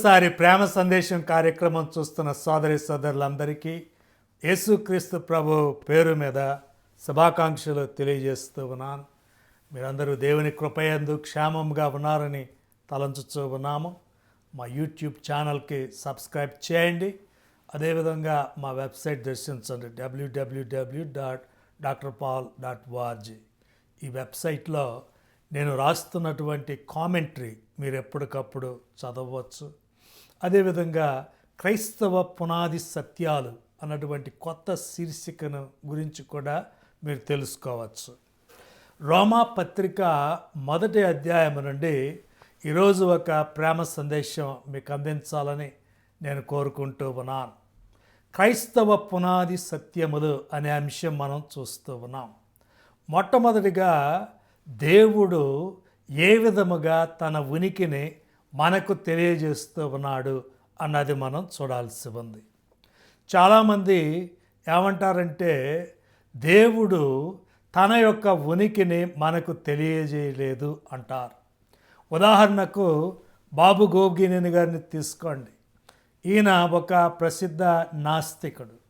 మరోసారి ప్రేమ సందేశం కార్యక్రమం చూస్తున్న సోదరి సోదరులందరికీ యేసుక్రీస్తు ప్రభు పేరు మీద శుభాకాంక్షలు తెలియజేస్తూ ఉన్నాను. మీరందరూ దేవుని కృపయందు క్షేమంగా ఉన్నారని తలంచుతూ ఉన్నాము. మా యూట్యూబ్ ఛానల్కి సబ్స్క్రైబ్ చేయండి. అదేవిధంగా మా వెబ్సైట్ దర్శించండి. WWW dot doctor Paul dot ORG ఈ వెబ్సైట్లో నేను రాస్తున్నటువంటి కామెంటరీ మీరు ఎప్పటికప్పుడు చదవచ్చు. అదేవిధంగా క్రైస్తవ పునాది సత్యాలు అన్నటువంటి కొత్త శీర్షికను గురించి కూడా మీరు తెలుసుకోవచ్చు. రోమా పత్రిక మొదటి అధ్యాయం నుండి ఈరోజు ఒక ప్రేమ సందేశం మీకు అందించాలని నేను కోరుకుంటూ ఉన్నాను. క్రైస్తవ పునాది సత్యములు అనే అంశం మనం చూస్తూ ఉన్నాం. మొట్టమొదటిగా దేవుడు ఏ విధముగా తన ఉనికిని మనకు తెలియజేస్తూ ఉన్నాడు అన్నది మనం చూడాల్సి ఉంది. చాలామంది ఏమంటారంటే దేవుడు తన యొక్క ఉనికిని మనకు తెలియజేయలేదు అంటారు. ఉదాహరణకు బాబు గోగినేని గారిని తీసుకోండి. ఈయన ఒక ప్రసిద్ధ నాస్తికుడు.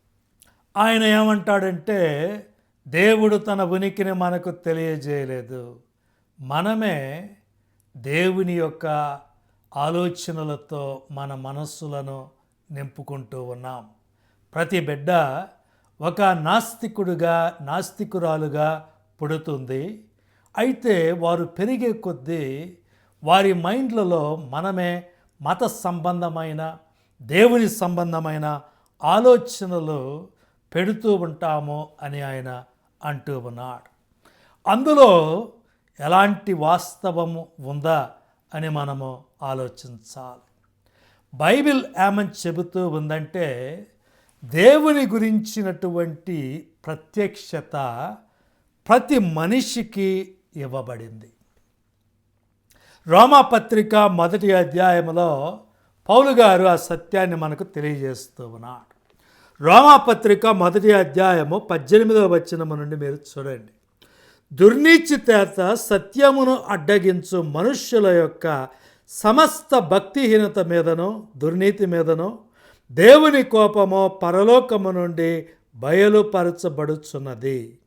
ఆయన ఏమంటాడంటే దేవుడు తన ఉనికిని మనకు తెలియజేయలేదు. మనమే దేవుని యొక్క ఆలోచనలతో మన మనస్సులను నింపుకుంటూ ఉన్నాం. ప్రతి బిడ్డ ఒక నాస్తికుడుగా నాస్తికురాలుగా పుడుతుంది. అయితే వారు పెరిగే కొద్దీ వారి మైండ్లలో మనమే మత సంబంధమైన దేవుని సంబంధమైన ఆలోచనలు పెడుతూ ఉంటాము అని ఆయన అంటూ ఉన్నాడు. అందులో ఎలాంటి వాస్తవము ఉందా? అని మనము ఆలోచించాలి. బైబిల్ ఏమని చెబుతూ ఉందంటే దేవుని గురించినటువంటి ప్రత్యక్షత ప్రతి మనిషికి ఇవ్వబడింది. రోమాపత్రిక మొదటి అధ్యాయంలో పౌలు గారు ఆ సత్యాన్ని మనకు తెలియజేస్తూ ఉన్నాడు. రోమాపత్రిక మొదటి అధ్యాయము పద్దెనిమిదవ వచనము నుండి మీరు చూడండి. దుర్నీతి చేత సత్యమును అడ్డగించు మనుష్యుల యొక్క సమస్త భక్తిహీనత మీదనో దుర్నీతి మీదనో దేవుని కోపమో పరలోకము నుండి బయలుపరచబడుచున్నది.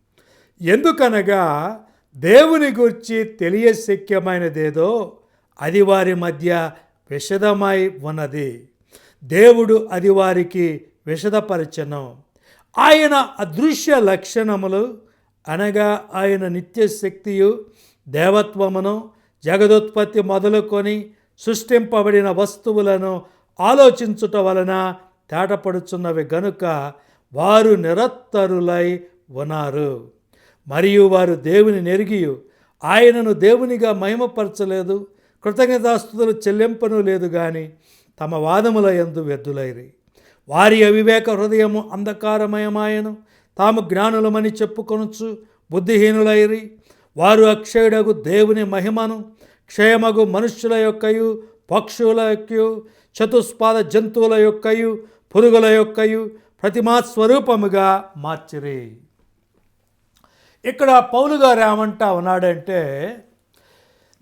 ఎందుకనగా దేవుని గురించి తెలియశక్యమైనదేదో అది వారి మధ్య విషదమై ఉన్నది. దేవుడు అది వారికి విషదపరచను. ఆయన అదృశ్య లక్షణములు అనగా ఆయన నిత్యశక్తియు దేవత్వమును జగదుత్పత్తి మొదలుకొని సృష్టింపబడిన వస్తువులను ఆలోచించుట వలన తేటపడుచున్నవి గనుక వారు నిరత్తరులై ఉన్నారు. మరియు వారు దేవుని నెరిగియు ఆయనను దేవునిగా మహిమపరచలేదు కృతజ్ఞతాస్తుతులు చెల్లింపను లేదు కానీ తమ వాదముల యందు వ్యర్థులైరి. వారి అవివేక హృదయము అంధకారమయమాయను తాము జ్ఞానులమని చెప్పుకొనొచ్చు బుద్ధిహీనులైరి. వారు అక్షయుడగు దేవుని మహిమను క్షయమగు మనుష్యుల యొక్కయు పక్షుల యొక్కయు చతుస్పాద జంతువుల యొక్కయు పురుగుల యొక్కయు ప్రతిమా స్వరూపముగా మార్చిరి. ఇక్కడ పౌలు గారు ఏమంటా ఉన్నాడంటే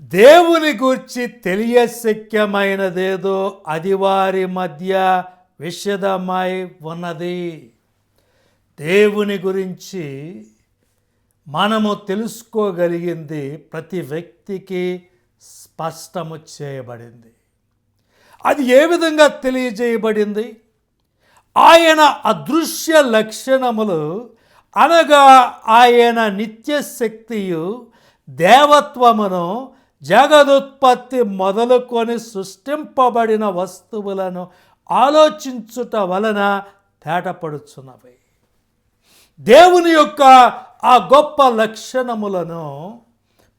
దేవుని గురించి తెలియశక్యమైనదేదో అది వారి మధ్య విషదమై ఉన్నది. దేవుని గురించి మనము తెలుసుకోగలిగింది ప్రతి వ్యక్తికి స్పష్టము చేయబడింది. అది ఏ విధంగా తెలియజేయబడింది? ఆయన అదృశ్య లక్షణములు అనగా ఆయన నిత్యశక్తియు దేవత్వమును జగదుత్పత్తి మొదలుకొని సృష్టింపబడిన వస్తువులను ఆలోచించుట వలన తేటపడుచున్నవి. దేవుని యొక్క ఆ గొప్ప లక్షణములను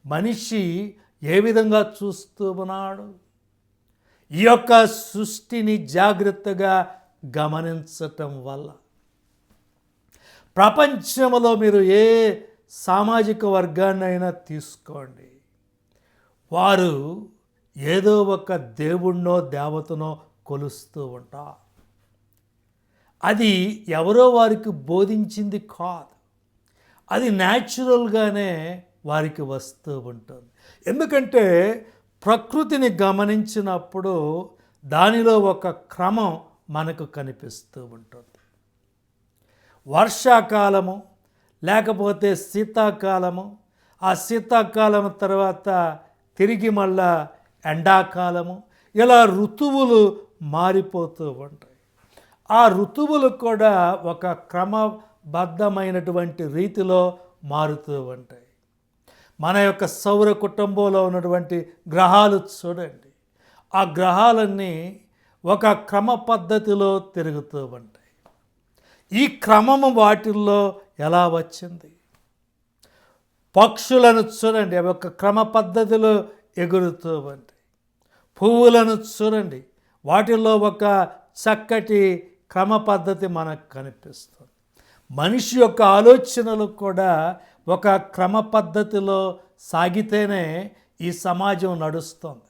మనిషి ఏ విధంగా చూస్తూ ఉన్నాడు? ఈ యొక్క సృష్టిని జాగ్రత్తగా గమనించటం వల్ల. ప్రపంచంలో మీరు ఏ సామాజిక వర్గాన్నైనా తీసుకోండి. వారు ఏదో ఒక దేవుణ్ణో దేవతనో కొలుస్తూ ఉంటారు. అది ఎవరో వారికి బోధించింది కాదు. అది న్యాచురల్గానే వారికి వస్తూ ఉంటుంది. ఎందుకంటే ప్రకృతిని గమనించినప్పుడు దానిలో ఒక క్రమం మనకు కనిపిస్తూ ఉంటుంది. వర్షాకాలము లేకపోతే శీతాకాలము ఆ శీతాకాలం తర్వాత తిరిగి మళ్ళా ఎండాకాలము ఇలా ఋతువులు మారిపోతూ ఉంటాయి. ఆ ఋతువులు కూడా ఒక క్రమబద్ధమైనటువంటి రీతిలో మారుతూ ఉంటాయి. మన యొక్క సౌర కుటుంబంలో ఉన్నటువంటి గ్రహాలు చూడండి. ఆ గ్రహాలన్నీ ఒక క్రమ పద్ధతిలో తిరుగుతూ ఉంటాయి. ఈ క్రమము వాటిల్లో ఎలా వచ్చింది? పక్షులను చూడండి అవి ఒక క్రమ పద్ధతిలో ఎగురుతూ ఉంటాయి. పువ్వులను చూడండి వాటిల్లో ఒక చక్కటి క్రమ పద్ధతి మనకు కనిపిస్తుంది. మనిషి యొక్క ఆలోచనలు కూడా ఒక క్రమ పద్ధతిలో సాగితేనే ఈ సమాజం నడుస్తుంది.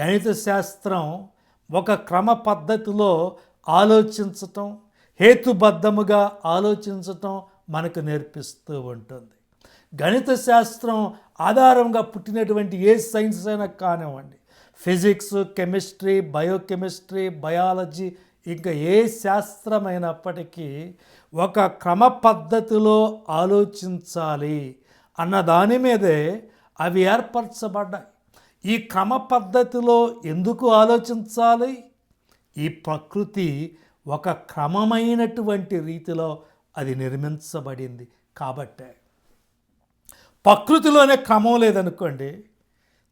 గణిత శాస్త్రం ఒక క్రమ పద్ధతిలో ఆలోచించటం హేతుబద్ధముగా ఆలోచించటం మనకు నేర్పిస్తూ ఉంటుంది. గణిత శాస్త్రం ఆధారంగా పుట్టినటువంటి ఏ సైన్స్ అయినా కానివ్వండి ఫిజిక్స్ కెమిస్ట్రీ బయోకెమిస్ట్రీ బయాలజీ ఇంకా ఏ శాస్త్రమైనప్పటికీ ఒక క్రమ పద్ధతిలో ఆలోచించాలి అన్న దాని మీదే అవి ఏర్పరచబడ్డాయి. ఈ క్రమ పద్ధతిలో ఎందుకు ఆలోచించాలి? ఈ ప్రకృతి ఒక క్రమమైనటువంటి రీతిలో అది నిర్మించబడింది కాబట్టే. ప్రకృతిలోనే క్రమం లేదనుకోండి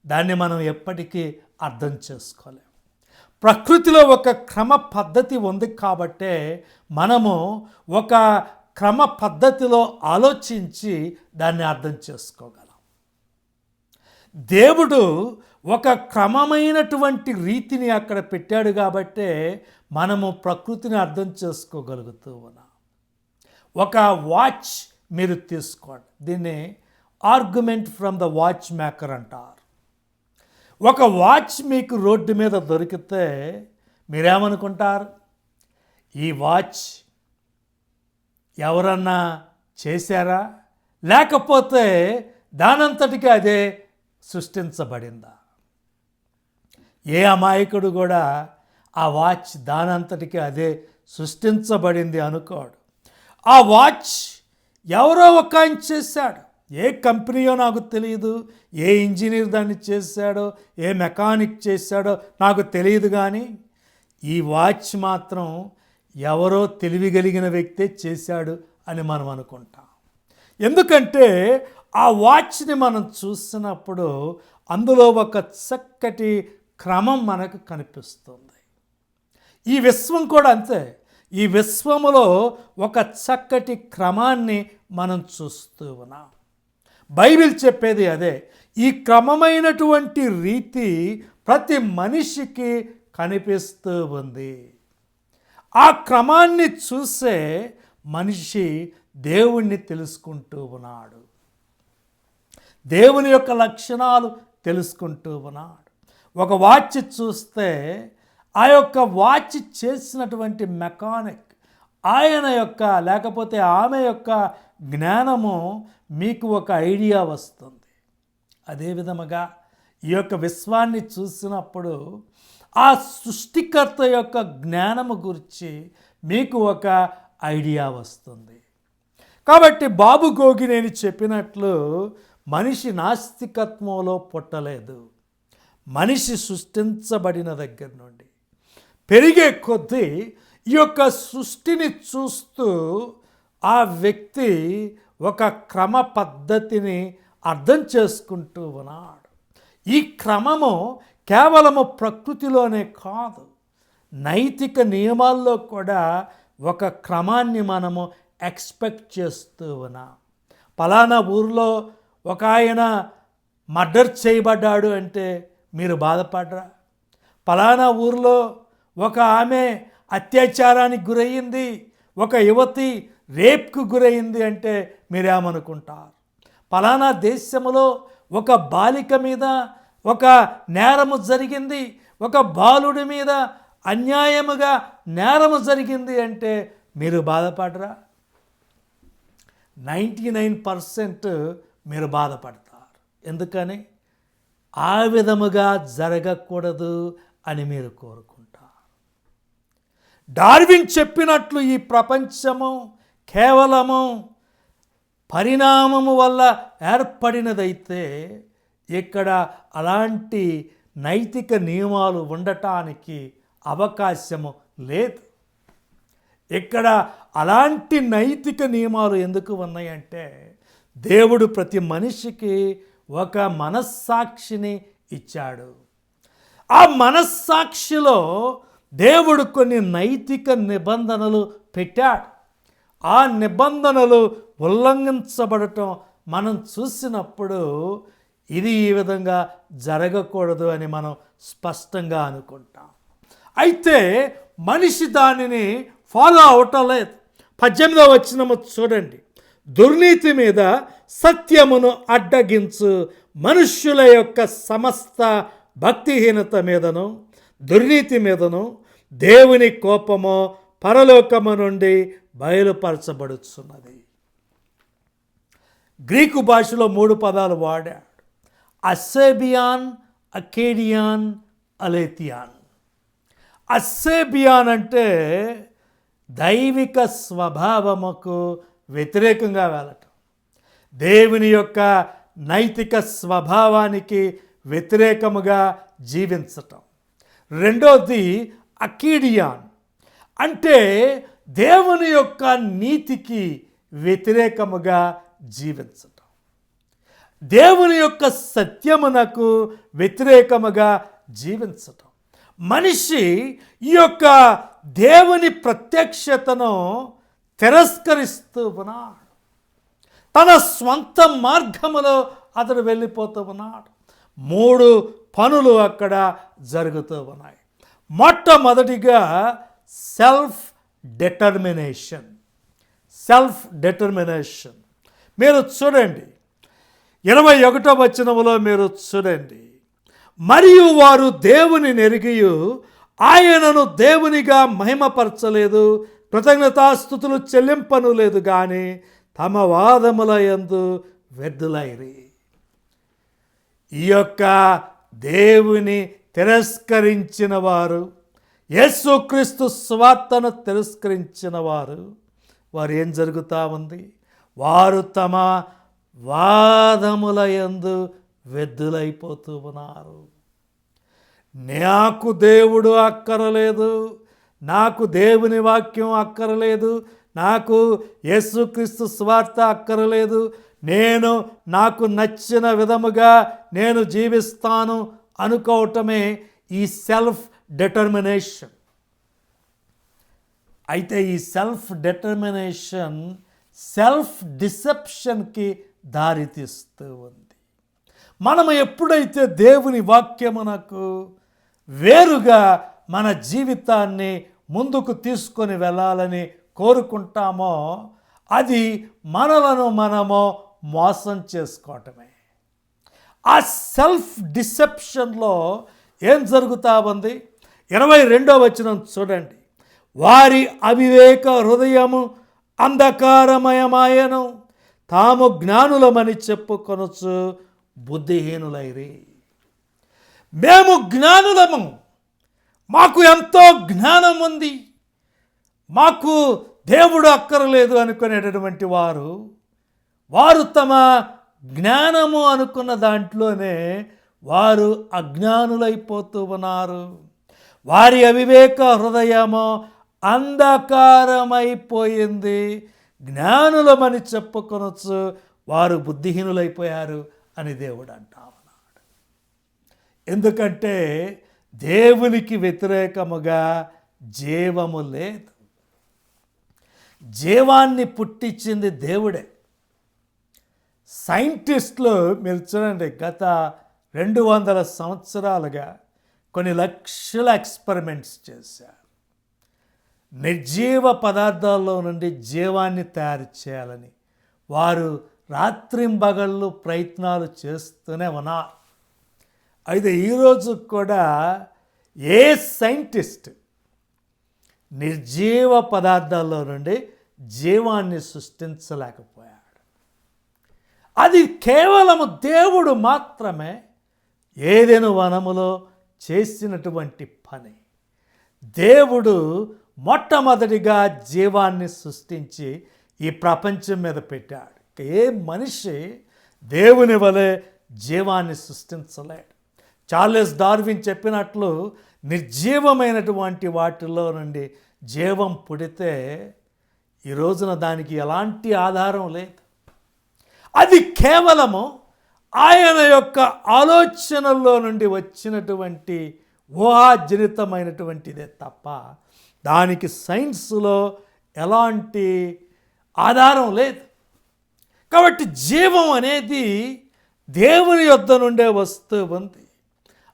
దాన్ని మనం ఎప్పటికీ అర్థం చేసుకోలేం. ప్రకృతిలో ఒక క్రమ పద్ధతి ఉంది కాబట్టే మనము ఒక క్రమ పద్ధతిలో ఆలోచించి దాన్ని అర్థం చేసుకోగలం. దేవుడు ఒక క్రమమైనటువంటి రీతిని అక్కడ పెట్టాడు కాబట్టే మనము ప్రకృతిని అర్థం చేసుకోగలుగుతూ ఉన్నాం. ఒక వాచ్ మీరు తీసుకోండి. దీన్ని argument from the watch maker అంటారు. ఒక వాచ్ మీకు రోడ్డు మీద దొరికితే మీరేమనుకుంటారు? ఈ వాచ్ ఎవరన్నా చేశారా? లేకపోతే దానంతటికి అదే సృష్టించబడిందా? ఏ అమాయకుడు కూడా ఆ వాచ్ దానంతటికి అదే సృష్టించబడింది అనుకోడు. ఆ వాచ్ ఎవరో ఒక ఆయన చేశాడు. ఏ కంపెనీయో నాకు తెలియదు ఏ ఇంజనీర్ దాన్ని చేశాడో ఏ మెకానిక్ చేశాడో నాకు తెలియదు కానీ ఈ వాచ్ మాత్రం ఎవరో తెలివిగలిగిన వ్యక్తే చేశాడు అని మనం అనుకుంటాం. ఎందుకంటే ఆ వాచ్ని మనం చూసినప్పుడు అందులో ఒక చక్కటి క్రమం మనకు కనిపిస్తుంది. ఈ విశ్వం కూడా అంతే. ఈ విశ్వములో ఒక చక్కటి క్రమాన్ని మనం చూస్తూ ఉన్నాం. బైబిల్ చెప్పేది అదే. ఈ క్రమమైనటువంటి రీతి ప్రతి మనిషికి కనిపిస్తూ ఉంది. ఆ క్రమాన్ని చూసే మనిషి దేవుణ్ణి తెలుసుకుంటూ ఉన్నాడు. దేవుని యొక్క లక్షణాలు తెలుసుకుంటూ ఉన్నాడు. ఒక వాచ్ చూస్తే ఆ యొక్క వాచ్ చేసినటువంటి మెకానిక్ ఆయన యొక్క లేకపోతే ఆమె యొక్క జ్ఞానము మీకు ఒక ఐడియా వస్తుంది. అదే విధముగా ఈ యొక్క విశ్వాన్ని చూసినప్పుడు ఆ సృష్టికర్త యొక్క జ్ఞానము గురించి మీకు ఒక ఐడియా వస్తుంది. కాబట్టి బాబు గోగినేని చెప్పినట్లు మనిషి నాస్తికత్వంలో పుట్టలేదు. మనిషి సృష్టించబడిన దగ్గర నుండి పెరిగే కొద్దీ ఈ యొక్క సృష్టిని చూస్తూ ఆ వ్యక్తి ఒక క్రమ పద్ధతిని అర్థం చేసుకుంటూ ఉన్నాడు. ఈ క్రమము కేవలము ప్రకృతిలోనే కాదు నైతిక నియమాల్లో కూడా ఒక క్రమాన్ని మనము ఎక్స్పెక్ట్ చేస్తూ ఉన్నాం. పలానా ఊరిలో ఒక ఆయన మర్డర్ చేయబడ్డాడు అంటే మీరు బాధపడరా? పలానా ఊర్లో ఒక ఆమె అత్యాచారానికి గురయ్యింది ఒక యువతి రేప్కు గురైంది అంటే మీరేమనుకుంటారు? పలానా దేశంలో ఒక బాలిక మీద ఒక నేరము జరిగింది ఒక బాలుడి మీద అన్యాయముగా నేరము జరిగింది అంటే మీరు బాధపడరా? నైంటీ నైన్ పర్సెంట్ మీరు బాధపడతారు. ఎందుకని? ఆ విధముగా జరగకూడదు అని మీరు కోరుకుంటారు. డార్విన్ చెప్పినట్లు ఈ ప్రపంచము కేవలము పరిణామము వల్ల ఏర్పడినదైతే ఇక్కడ అలాంటి నైతిక నియమాలు ఉండటానికి అవకాశము లేదు. ఇక్కడ అలాంటి నైతిక నియమాలు ఎందుకు ఉన్నాయంటే దేవుడు ప్రతి మనిషికి ఒక మనస్సాక్షిని ఇచ్చాడు. ఆ మనస్సాక్షిలో దేవుడు కొన్ని నైతిక నిబంధనలు పెట్టాడు. ఆ నిబంధనలు ఉల్లంఘించబడటం మనం చూసినప్పుడు ఇది ఈ విధంగా జరగకూడదు అని మనం స్పష్టంగా అనుకుంటాం. అయితే మనిషి దానిని ఫాలో అవటం లేదు. పద్దెనిమిదవ వచ్చినము చూడండి. దుర్నీతి మీద సత్యమును అడ్డగించు మనుష్యుల యొక్క సమస్త భక్తిహీనత మీదను దుర్నీతి మీదను దేవుని కోపము పరలోకము నుండి బయలుపరచబడుచున్నది. గ్రీకు భాషలో మూడు పదాలు వాడాడు. అసేబియాన్ అకేడియాన్ అలేతియాన్ అస్సేబియాన్ అంటే దైవిక స్వభావముకు వ్యతిరేకంగా వెళ్ళటం. దేవుని యొక్క నైతిక స్వభావానికి వ్యతిరేకముగా జీవించటం. రెండోది అకీడియాన్. అంటే దేవుని యొక్క నీతికి వ్యతిరేకముగా జీవించటం. దేవుని యొక్క సత్యమునకు వ్యతిరేకముగా జీవించటం. మనిషి ఈ యొక్క దేవుని ప్రత్యక్షతను తిరస్కరిస్తూ ఉన్నాడు. తన స్వంత మార్గములో అతడు వెళ్ళిపోతూ ఉన్నాడు. మూడు పనులు అక్కడ జరుగుతూ ఉన్నాయి. మొట్టమొదటిగా సెల్ఫ్ డిటర్మినేషన్ సెల్ఫ్ డిటర్మినేషన్ మీరు చూడండి. ఇరవై ఒకటో వచనంలో మీరు చూడండి. మరియు వారు దేవుని నెరిగియు ఆయనను దేవునిగా మహిమపరచలేదు కృతజ్ఞతాస్థుతులు చెల్లింపను లేదు కానీ తమ వాదముల యందు వ్యర్థులైరి. ఈ యొక్క దేవుని తిరస్కరించిన వారు యేసుక్రీస్తు స్వార్థను తిరస్కరించిన వారు వారు ఏం జరుగుతూ ఉంది? వారు తమ వాదముల ఎందు వెద్దులైపోతూ ఉన్నారు. నాకు దేవుడు అక్కరలేదు నాకు దేవుని వాక్యం అక్కరలేదు నాకు యేసుక్రీస్తు స్వార్థ అక్కరలేదు నేను నాకు నచ్చిన విధముగా నేను జీవిస్తాను అనుకోవటమే ఈ సెల్ఫ్ డిటర్మినేషన్ అయితే ఈ సెల్ఫ్ డిటర్మినేషన్ సెల్ఫ్ డిసెప్షన్కి దారితీస్తూ ఉంది. మనం ఎప్పుడైతే దేవుని వాక్యమునకు వేరుగా మన జీవితాన్ని ముందుకు తీసుకొని వెళ్ళాలని కోరుకుంటామో అది మనలను మనము మోసం చేసుకోవటమే. ఆ సెల్ఫ్ డిసెప్షన్లో ఏం జరుగుతా ఉంది? ఇరవై రెండో వచ్చిన చూడండి. వారి అవివేక హృదయము అంధకారమయమాయను. తాము జ్ఞానులమని చెప్పుకొనొచ్చు బుద్ధిహీనులైరి. మేము జ్ఞానులము. మాకు ఎంతో జ్ఞానం ఉంది మాకు దేవుడు అక్కరలేదు అనుకునేటటువంటి వారు వారు తమ జ్ఞానము అనుకున్న దాంట్లోనే వారు అజ్ఞానులైపోతూ ఉన్నారు. వారి అవివేక హృదయము అంధకారమైపోయింది. జ్ఞానులమని చెప్పుకొనొచ్చు వారు బుద్ధిహీనులైపోయారు అని దేవుడు అంటా ఉన్నాడు. ఎందుకంటే దేవునికి వ్యతిరేకముగా జీవము లేదు. జీవాన్ని పుట్టించింది దేవుడే. సైంటిస్టులు మీరు చూడండి గత రెండు వందల సంవత్సరాలుగా కొన్ని లక్షల ఎక్స్పెరిమెంట్స్ చేశారు. నిర్జీవ పదార్థాల్లో నుండి జీవాన్ని తయారు చేయాలని వారు రాత్రింబగళ్ళు ప్రయత్నాలు చేస్తూనే ఉన్నారు. అయితే ఈరోజు కూడా ఏ సైంటిస్ట్ నిర్జీవ పదార్థాల్లో నుండి జీవాన్ని సృష్టించలేకపోయారు? అది కేవలము దేవుడు మాత్రమే ఏదైనా వనములో చేసినటువంటి పని. దేవుడు మొట్టమొదటిగా జీవాన్ని సృష్టించి ఈ ప్రపంచం మీద పెట్టాడు. ఏ మనిషి దేవుని వలె జీవాన్ని సృష్టించలేడు. చార్లెస్ డార్విన్ చెప్పినట్లు నిర్జీవమైనటువంటి వాటిలో నుండి జీవం పుడితే ఈ రోజున దానికి ఎలాంటి ఆధారం లేదు. అది కేవలము ఆయన యొక్క ఆలోచనల్లో నుండి వచ్చినటువంటి ఊహాజనితమైనటువంటిదే తప్ప దానికి సైన్స్లో ఎలాంటి ఆధారం లేదు. కాబట్టి జీవం అనేది దేవుని యొద్ద నుండే వస్తూ ఉంది.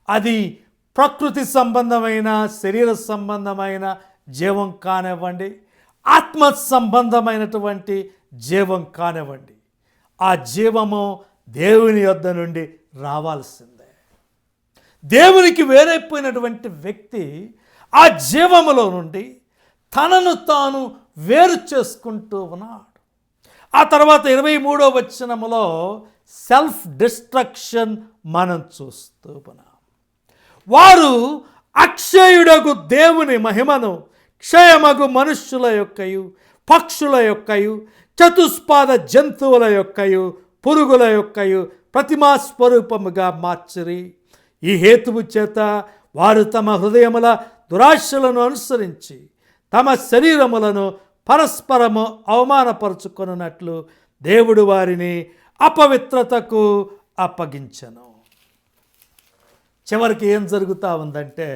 అది ప్రకృతి సంబంధమైన శరీర సంబంధమైన జీవం కానివ్వండి ఆత్మ సంబంధమైనటువంటి జీవం కానివ్వండి. ఆ జీవము దేవుని యొద్ద నుండి రావాల్సిందే. దేవునికి వేరైపోయినటువంటి వ్యక్తి ఆ జీవములో నుండి తనను తాను వేరు చేసుకుంటూ ఉన్నాడు. ఆ తర్వాత ఇరవై మూడో వచనములో సెల్ఫ్ డిస్ట్రక్షన్ మనం చూస్తూ ఉన్నాం. వారు అక్షయుడగు దేవుని మహిమను క్షయమగు మనుష్యుల యొక్కయు పక్షుల యొక్కయు చతుష్పాద జంతువుల యొక్కయు పురుగుల యొక్కయు ప్రతిమా స్వరూపముగా మార్చిరి. ఈ హేతువు చేత వారు తమ హృదయముల దురాశలను అనుసరించి తమ శరీరములను పరస్పరము అవమానపరుచుకొనున్నట్లు దేవుడు వారిని అపవిత్రతకు అప్పగించను. చివరికి ఏం జరుగుతూ ఉందంటే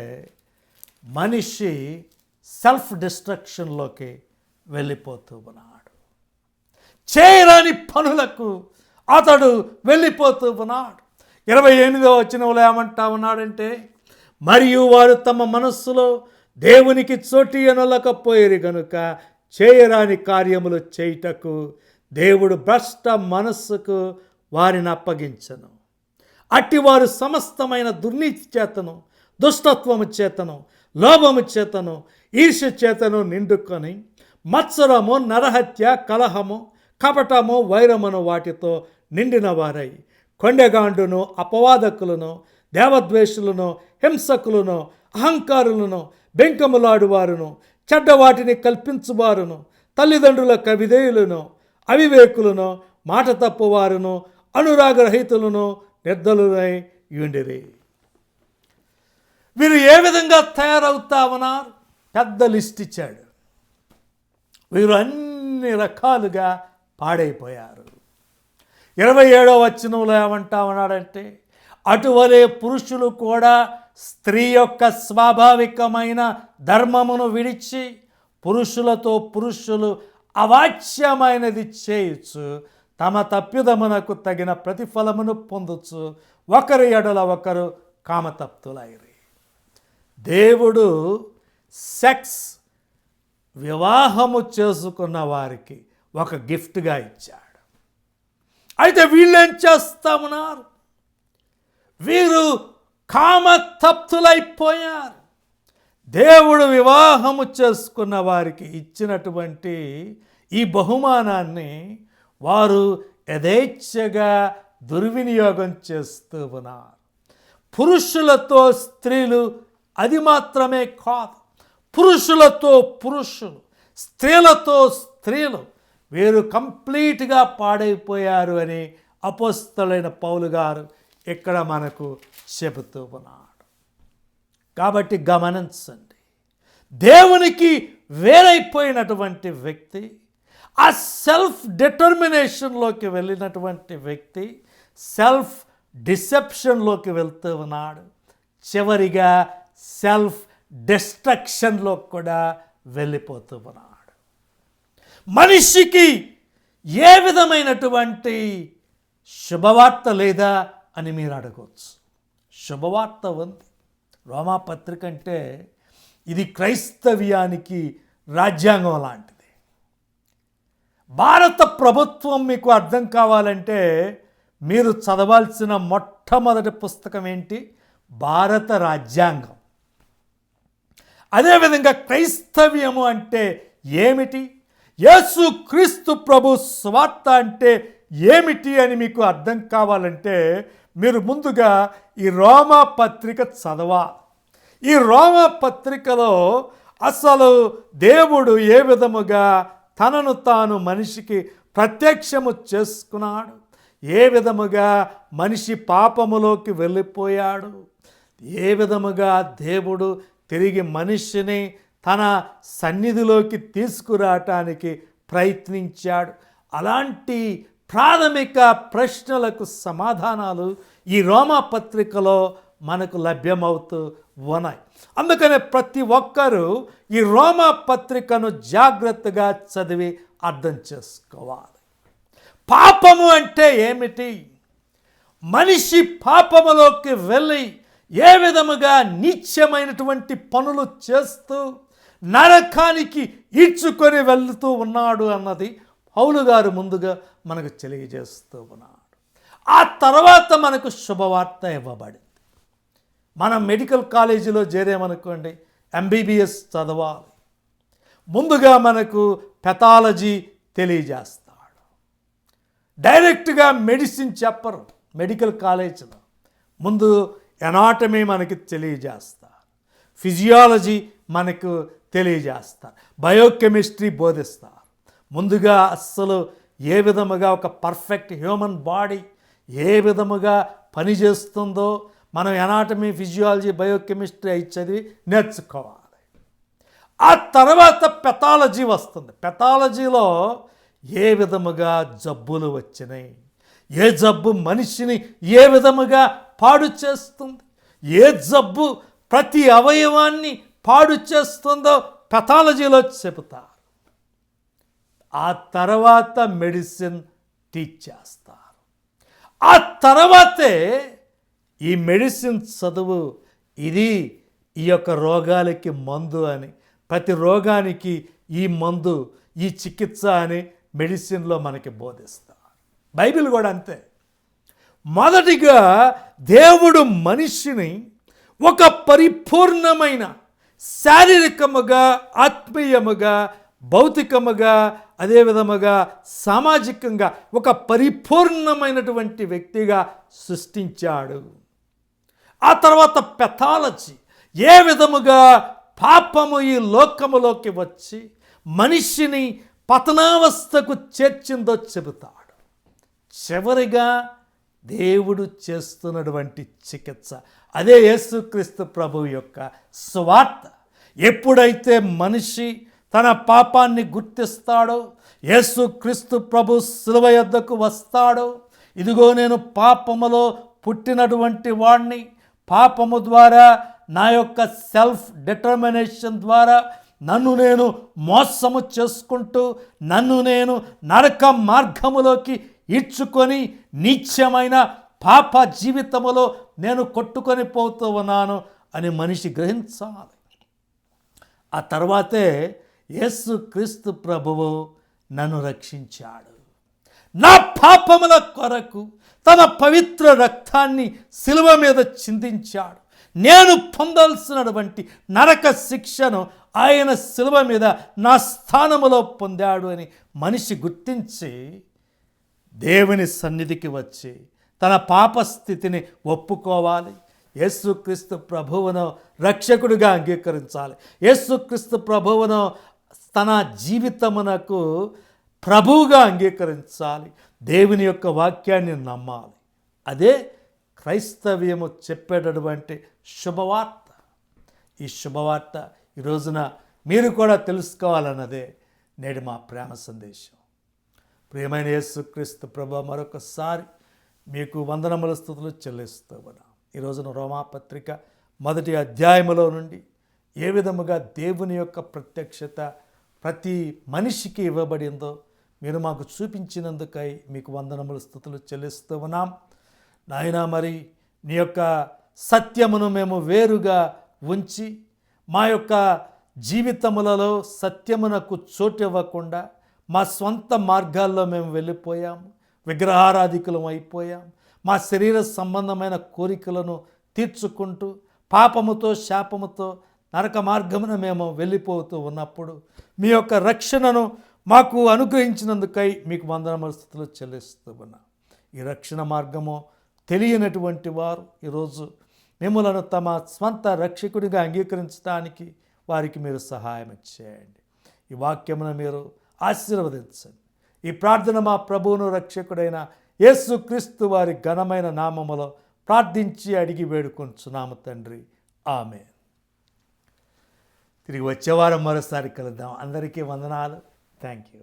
మనిషి సెల్ఫ్ డిస్ట్రక్షన్లోకి వెళ్ళిపోతూ ఉన్నారు చేయరాని పనులకు అతడు వెళ్ళిపోతూ ఉన్నాడు. ఇరవై ఎనిమిదో వచనంలో ఏమంటా ఉన్నాడంటే మరియు వారు తమ మనస్సులో దేవునికి చోటి అనలకపోయేరు గనుక చేయరాని కార్యములు చేయుటకు దేవుడు భ్రష్ట మనస్సుకు వారిని అప్పగించను. అట్టివారు సమస్తమైన దుర్నీతి చేతను దుష్టత్వము చేతను లోభము చేతను ఈర్ష్య చేతను నిండుకొని మత్సరము నరహత్య కలహము కపటము వైరమును వాటితో నిండిన వారై. కొండెగాండును అపవాదకులను దేవద్వేషులను హింసకులను అహంకారులను బెంకములాడువారును చెడ్డవాటిని కల్పించువారును తల్లిదండ్రుల విధేయులను అవివేకులను మాట తప్పువారును అనురాగరహితులను నిర్దలునై యుండిరి. వీరు ఏ విధంగా తయారవుతామన్నారు పెద్ద లిస్ట్ ఇచ్చాడు. వీరు అన్ని రకాలుగా పాడైపోయారు. ఇరవై ఏడో వచనంలో ఏమంటా ఉన్నాడంటే అటువలే పురుషులు కూడా స్త్రీ యొక్క స్వాభావికమైన ధర్మమును విడిచి పురుషులతో పురుషులు అవాచ్యమైనది చేయొచ్చు తమ తప్పిదమునకు తగిన ప్రతిఫలమును పొందొచ్చు ఒకరి ఎడల ఒకరు కామతప్తులైరి. దేవుడు సెక్స్ వివాహము చేసుకున్న వారికి ఒక గిఫ్ట్గా ఇచ్చాడు. అయితే వీళ్ళేం చేస్తామన్నారు? వీరు కామతప్తులైపోయారు. దేవుడు వివాహము చేసుకున్న వారికి ఇచ్చినటువంటి ఈ బహుమానాన్ని వారు యథేచ్ఛగా దుర్వినియోగం చేస్తూ ఉన్నారు. పురుషులతో స్త్రీలు అది మాత్రమే కాదు పురుషులతో పురుషులు స్త్రీలతో స్త్రీలు వీరు కంప్లీట్గా పాడైపోయారు అని అపోస్తలైన పౌలు గారు ఇక్కడ మనకు చెబుతూ ఉన్నాడు. కాబట్టి గమనించండి. దేవునికి వేరైపోయినటువంటి వ్యక్తి ఆ సెల్ఫ్ డిటర్మినేషన్లోకి వెళ్ళినటువంటి వ్యక్తి సెల్ఫ్ డిసెప్షన్లోకి వెళ్తూ ఉన్నాడు. చివరిగా సెల్ఫ్ డిస్ట్రక్షన్లో కూడా వెళ్ళిపోతూ ఉన్నాడు. మనిషికి ఏ విధమైనటువంటి శుభవార్త లేదా అని మీరు అడగవచ్చు. శుభవార్త ఉంది. రోమా పత్రిక అంటే ఇది క్రైస్తవ్యానికి రాజ్యాంగం లాంటిది. భారత ప్రభుత్వం మీకు అర్థం కావాలంటే మీరు చదవాల్సిన మొట్టమొదటి పుస్తకం ఏంటి? భారత రాజ్యాంగం. అదేవిధంగా క్రైస్తవ్యము అంటే ఏమిటి? యేసు క్రీస్తు ప్రభు స్వార్థ అంటే ఏమిటి అని మీకు అర్థం కావాలంటే మీరు ముందుగా ఈ రోమా పత్రిక చదవా. ఈ రోమా పత్రికలో అసలు దేవుడు ఏ విధముగా తనను తాను మనిషికి ప్రత్యక్షము చేసుకున్నాడు? ఏ విధముగా మనిషి పాపములోకి వెళ్ళిపోయాడు? ఏ విధముగా దేవుడు తిరిగి మనిషిని తన సన్నిధిలోకి తీసుకురావటానికి ప్రయత్నించాడు. అలాంటి ప్రాథమిక ప్రశ్నలకు సమాధానాలు ఈ రోమా పత్రికలో మనకు లభ్యమవుతూ ఉన్నాయి. అందుకనే ప్రతి ఒక్కరూ ఈ రోమా పత్రికను జాగ్రత్తగా చదివి అర్థం చేసుకోవాలి. పాపము అంటే ఏమిటి? మనిషి పాపములోకి వెళ్ళి ఏ విధముగా నిత్యమైనటువంటి పనులు చేస్తూ నరకానికి ఈడ్చుకొని వెళ్తూ ఉన్నాడు అన్నది పౌలు గారు ముందుగా మనకు తెలియజేస్తూ ఉన్నాడు. ఆ తర్వాత మనకు శుభవార్త ఇవ్వబడింది. మనం మెడికల్ కాలేజీలో చేరామనుకోండి ఎంబీబీఎస్ చదవాలి. ముందుగా మనకు పెథాలజీ తెలియజేస్తాడు. డైరెక్ట్గా మెడిసిన్ చెప్పరు మెడికల్ కాలేజీలో. ముందు ఎనాటమీ మనకి తెలియజేస్తారు ఫిజియాలజీ మనకు తెలియజేస్తారు. బయోకెమిస్ట్రీ బోధిస్తారు. ముందుగా అస్సలు ఏ విధముగా ఒక పర్ఫెక్ట్ హ్యూమన్ బాడీ ఏ విధముగా పనిచేస్తుందో మనం ఎనాటమీ ఫిజియాలజీ బయోకెమిస్ట్రీ అయి చదివి నేర్చుకోవాలి. ఆ తర్వాత పెథాలజీ వస్తుంది. పెథాలజీలో ఏ విధముగా జబ్బులు వచ్చినాయి ఏ జబ్బు మనిషిని ఏ విధముగా పాడు చేస్తుంది ఏ జబ్బు ప్రతి అవయవాన్ని పాడు చేస్తుందో పెథాలజీలో చెబుతారు ఆ తర్వాత మెడిసిన్ టీచ్ చేస్తారు. ఆ తర్వాతే ఈ మెడిసిన్ చదువు ఇది ఈ యొక్క రోగాలకి మందు అని ప్రతి రోగానికి ఈ మందు ఈ చికిత్స అని మెడిసిన్లో మనకి బోధిస్తారు. బైబిల్ కూడా అంతే. మొదటిగా దేవుడు మనిషిని ఒక పరిపూర్ణమైన శారీరకముగా ఆత్మీయముగా భౌతికముగా అదే విధముగా సామాజికంగా ఒక పరిపూర్ణమైనటువంటి వ్యక్తిగా సృష్టించాడు. ఆ తర్వాత పెథాలజీ ఏ విధముగా పాపము ఈ లోకములోకి వచ్చి మనిషిని పతనావస్థకు చేర్చిందో చెబుతాడు. చివరిగా దేవుడు చేస్తున్నటువంటి చికిత్స అదే యేసుక్రీస్తు ప్రభు యొక్క స్వార్థ ఎప్పుడైతే మనిషి తన పాపాన్ని గుర్తిస్తాడో యేసుక్రీస్తు ప్రభు శిలువ యొద్దకు వస్తాడో ఇదిగో నేను పాపములో పుట్టినటువంటి వాణ్ణి పాపము ద్వారా నా యొక్క సెల్ఫ్ డిటర్మినేషన్ ద్వారా నన్ను నేను మోసము చేసుకుంటూ నన్ను నేను నరక మార్గములోకి ఇచ్చుకొని నిత్యమైన పాప జీవితములో నేను కొట్టుకొని పోతూ ఉన్నాను అని మనిషి గ్రహించాలి. ఆ తర్వాతే యేసు క్రీస్తు ప్రభువు నన్ను రక్షించాడు. నా పాపముల కొరకు తన పవిత్ర రక్తాన్ని శిలువ మీద చిందించాడు. నేను పొందాల్సినటువంటి నరక శిక్షను ఆయన శిలువ మీద నా స్థానములో పొందాడు అని మనిషి గుర్తించి దేవుని సన్నిధికి వచ్చి తన పాపస్థితిని ఒప్పుకోవాలి. యేసుక్రీస్తు ప్రభువును రక్షకుడిగా అంగీకరించాలి. యేసుక్రీస్తు ప్రభువును తన జీవితమునకు ప్రభువుగా అంగీకరించాలి. దేవుని యొక్క వాక్యాన్ని నమ్మాలి. అదే క్రైస్తవ్యము చెప్పేటటువంటి శుభవార్త. ఈ శుభవార్త ఈ రోజున మీరు కూడా తెలుసుకోవాలన్నదే నేడు మా ప్రేమ సందేశం. ప్రియమైన యేసుక్రీస్తు ప్రభు మరొకసారి మీకు వందనముల స్థుతులు చెల్లిస్తూ ఉన్నాం ఈ రోజున రోమాపత్రిక మొదటి అధ్యాయములో నుండి ఏ విధముగా దేవుని యొక్క ప్రత్యక్షత ప్రతి మనిషికి ఇవ్వబడిందో మీరు మాకు చూపించినందుకై మీకు వందనముల స్థుతులు చెల్లిస్తూ ఉన్నాం నాయన మరి నీ యొక్క సత్యమును మేము వేరుగా ఉంచి మా యొక్క జీవితములలో సత్యమునకు చోటు ఇవ్వకుండా మా స్వంత మార్గాల్లో మేము వెళ్ళిపోయాము. విగ్రహారాధికులం అయిపోయాం. మా శరీర సంబంధమైన కోరికలను తీర్చుకుంటూ పాపముతో శాపముతో నరక మార్గమున మేము వెళ్ళిపోతూ ఉన్నప్పుడు మీ యొక్క రక్షణను మాకు అనుగ్రహించినందుకై మీకు వందన స్థితిలో చెల్లిస్తూ ఉన్నా. ఈ రక్షణ మార్గము తెలియనటువంటి వారు ఈరోజు మిమ్మలను తమ స్వంత రక్షకుడిగా అంగీకరించడానికి వారికి మీరు సహాయం చేయండి. ఈ వాక్యమును మీరు ఆశీర్వదించండి. ఈ ప్రార్థన మా ప్రభువును రక్షకుడైన యేసుక్రీస్తు వారి ఘనమైన నామములో ప్రార్థించి అడిగి వేడుకొంచున్నాము తండ్రి. ఆమె తిరిగి వచ్చేవారం మరోసారి కలుద్దాం. అందరికీ వందనాలు. Thank you